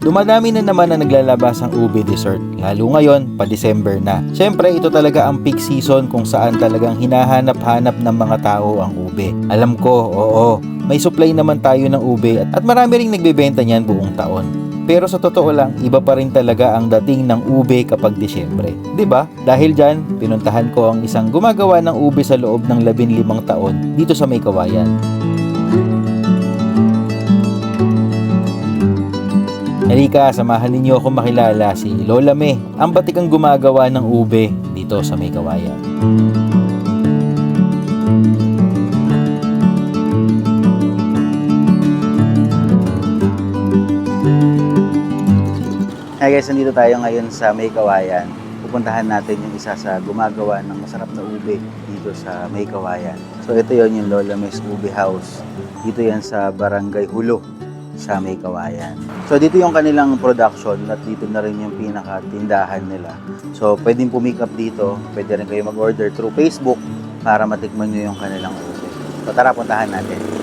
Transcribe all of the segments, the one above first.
Dumadami na naman na naglalabas ang ube dessert, lalo ngayon, pa December na. Siyempre, ito talaga ang peak season kung saan talagang hinahanap-hanap ng mga tao ang ube. Alam ko, oo, may supply naman tayo ng ube at, at marami ring nagbebenta niyan buong taon. Pero sa totoo lang, iba pa rin talaga ang dating ng ube kapag Disyembre. 'Di ba? Dahil diyan, pinuntahan ko ang isang gumagawa ng ube sa loob ng 15 taon dito sa May Kawayan. Halika, samahan ninyo ako makilala si Lola Me, ang batikang gumagawa ng ube dito sa May Kawayan. Hi guys, nandito tayo ngayon sa May Kawayan. Pupuntahan natin yung isa sa gumagawa ng masarap na ube dito sa May Kawayan. So ito yon yung Lola Mes Ube House. Dito yan sa Barangay Hulo sa May Kawayan. So dito yung kanilang production at dito na rin yung pinakatindahan nila. So pwedeng pumick up dito, pwede rin kayo mag-order through Facebook para matikman nyo yung kanilang ube. So tara, puntahan natin.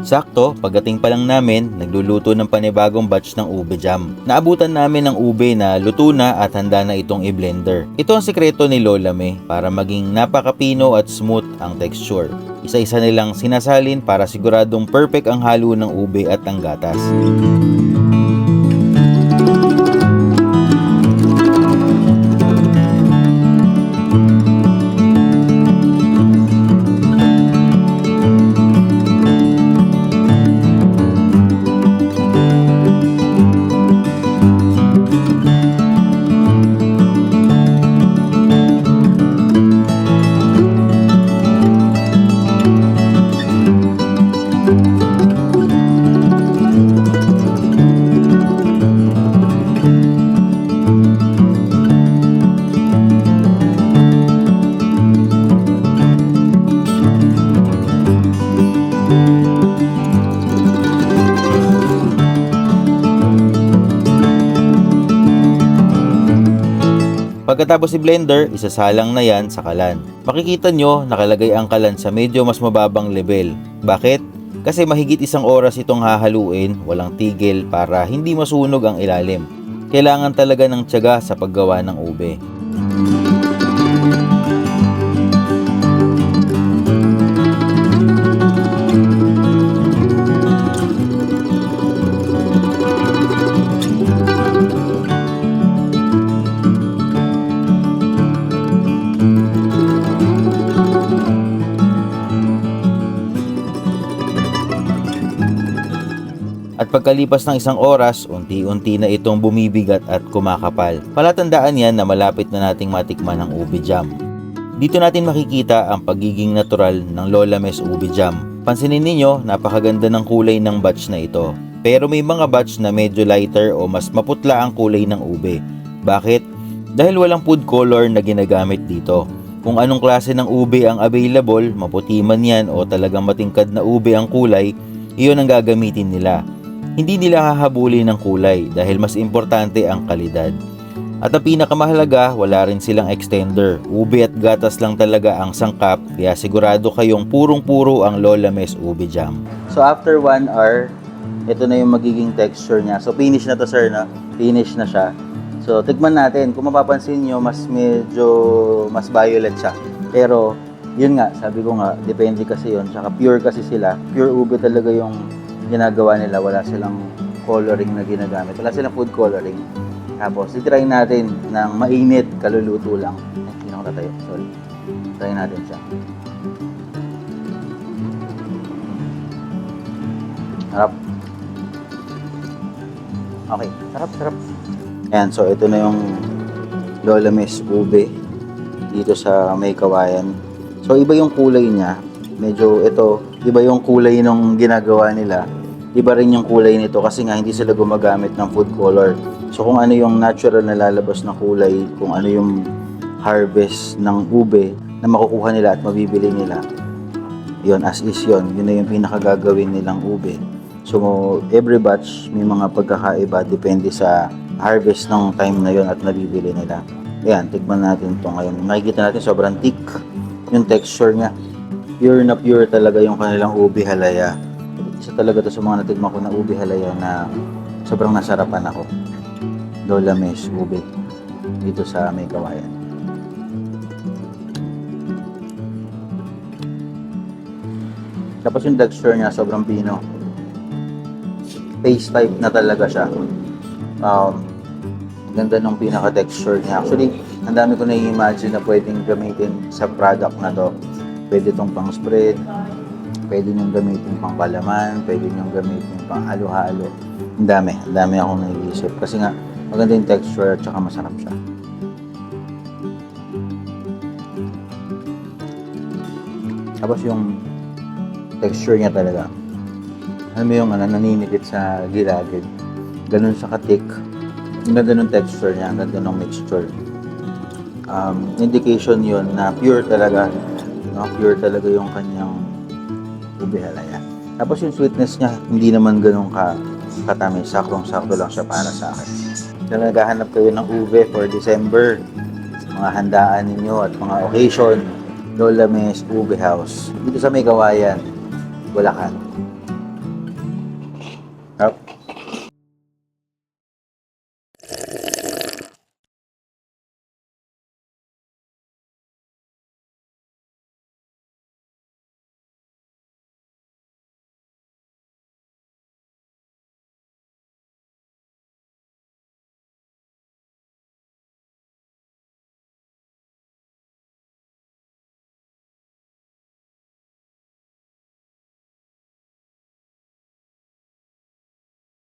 Sakto, pagdating pa lang namin, nagluluto ng panibagong batch ng ube jam. Naabutan namin ng ube na luto na at handa na itong i-blender. Ito ang sikreto ni Lola May para maging napakapino at smooth ang texture. Isa-isa nilang sinasalin para siguradong perfect ang halo ng ube at ang gatas. Pagkatapos i-blender, isasalang na yan sa kalan. Makikita nyo, nakalagay ang kalan sa medyo mas mababang level. Bakit? Kasi mahigit isang oras itong hahaluin, walang tigil para hindi masunog ang ilalim. Kailangan talaga ng tiyaga sa paggawa ng ube. Pagkalipas ng isang oras, unti-unti na itong bumibigat at kumakapal. Palatandaan yan na malapit na nating matikman ang ube jam. Dito natin makikita ang pagiging natural ng Lola Mes Ube Jam. Pansinin ninyo, napakaganda ng kulay ng batch na ito. Pero may mga batch na medyo lighter o mas maputla ang kulay ng ube. Bakit? Dahil walang food color na ginagamit dito. Kung anong klase ng ube ang available, maputi man yan o talagang matingkad na ube ang kulay, iyon ang gagamitin nila. Hindi nila hahabulin ng kulay dahil mas importante ang kalidad. At ang pinakamahalaga, wala rin silang extender. Ube at gatas lang talaga ang sangkap, kaya sigurado kayong purong-puro ang Lola Mes Ube Jam. So after 1 hour, ito na yung magiging texture niya. So finish na to sir, na Finish na siya. So tikman natin. Kung mapapansin nyo, mas medyo mas violet siya. Pero yun nga, sabi ko nga, depende kasi yun. Tsaka pure kasi sila. Pure ube talaga yung ginagawa nila. Wala silang coloring na ginagamit. Wala silang food coloring. Tapos, titry natin ng mainit, kaluluto lang. Ay, hindi na tatayo. Sorry. Try natin siya. Harap. Okay, sarap, sarap. Ayan, so ito na yung Lola Miss Ube dito sa May Kawayan. So iba yung kulay niya. Medyo ito, iba yung kulay nung ginagawa nila. Iba rin yung kulay nito kasi nga hindi sila gumagamit ng food color. So kung ano yung natural na lalabas na kulay, kung ano yung harvest ng ube na makukuha nila at mabibili nila, yon as is yon yun na yung pinakagagawin nilang ube. So, every batch may mga pagkakaiba depende sa harvest ng time na yon at nabibili nila. Ayan, tignan natin ito ngayon. Makikita natin sobrang thick yung texture niya. Pure na pure talaga yung kanilang ube halaya. Isa talaga to sa mga natigman ko na ube halaya na sobrang nasarapan ako. Lola Mes ube dito sa may kawayan. Tapos yung texture niya sobrang pino. Paste type na talaga siya. Um, ganda ng pinaka-texture niya. Actually, ang dami ko na-imagine na pwedeng gamitin sa product na to. Pwede itong pang spread, pwede niyong gamitin pang kalaman, pwede niyong gamitin pang halo-halo. Ang dami, ang dami akong naiisip. Kasi nga, maganda yung texture at saka masarap siya. Tapos yung texture niya talaga. Alam mo yung ano, naninikit sa gilagid. Ganun sa katik. Ang ganda ng texture niya, ang ganda ng mixture. Um, indication yun na pure talaga. No? Pure talaga yung kanyang ube halaya. Tapos yung sweetness niya, hindi naman ganun ka katamis. Saktong-sakto lang siya para sa akin. Kung naghahanap kayo ng ube for December, mga handaan ninyo at mga occasion, Lola Mes Ube House. Dito sa May Kawayan, Bulacan.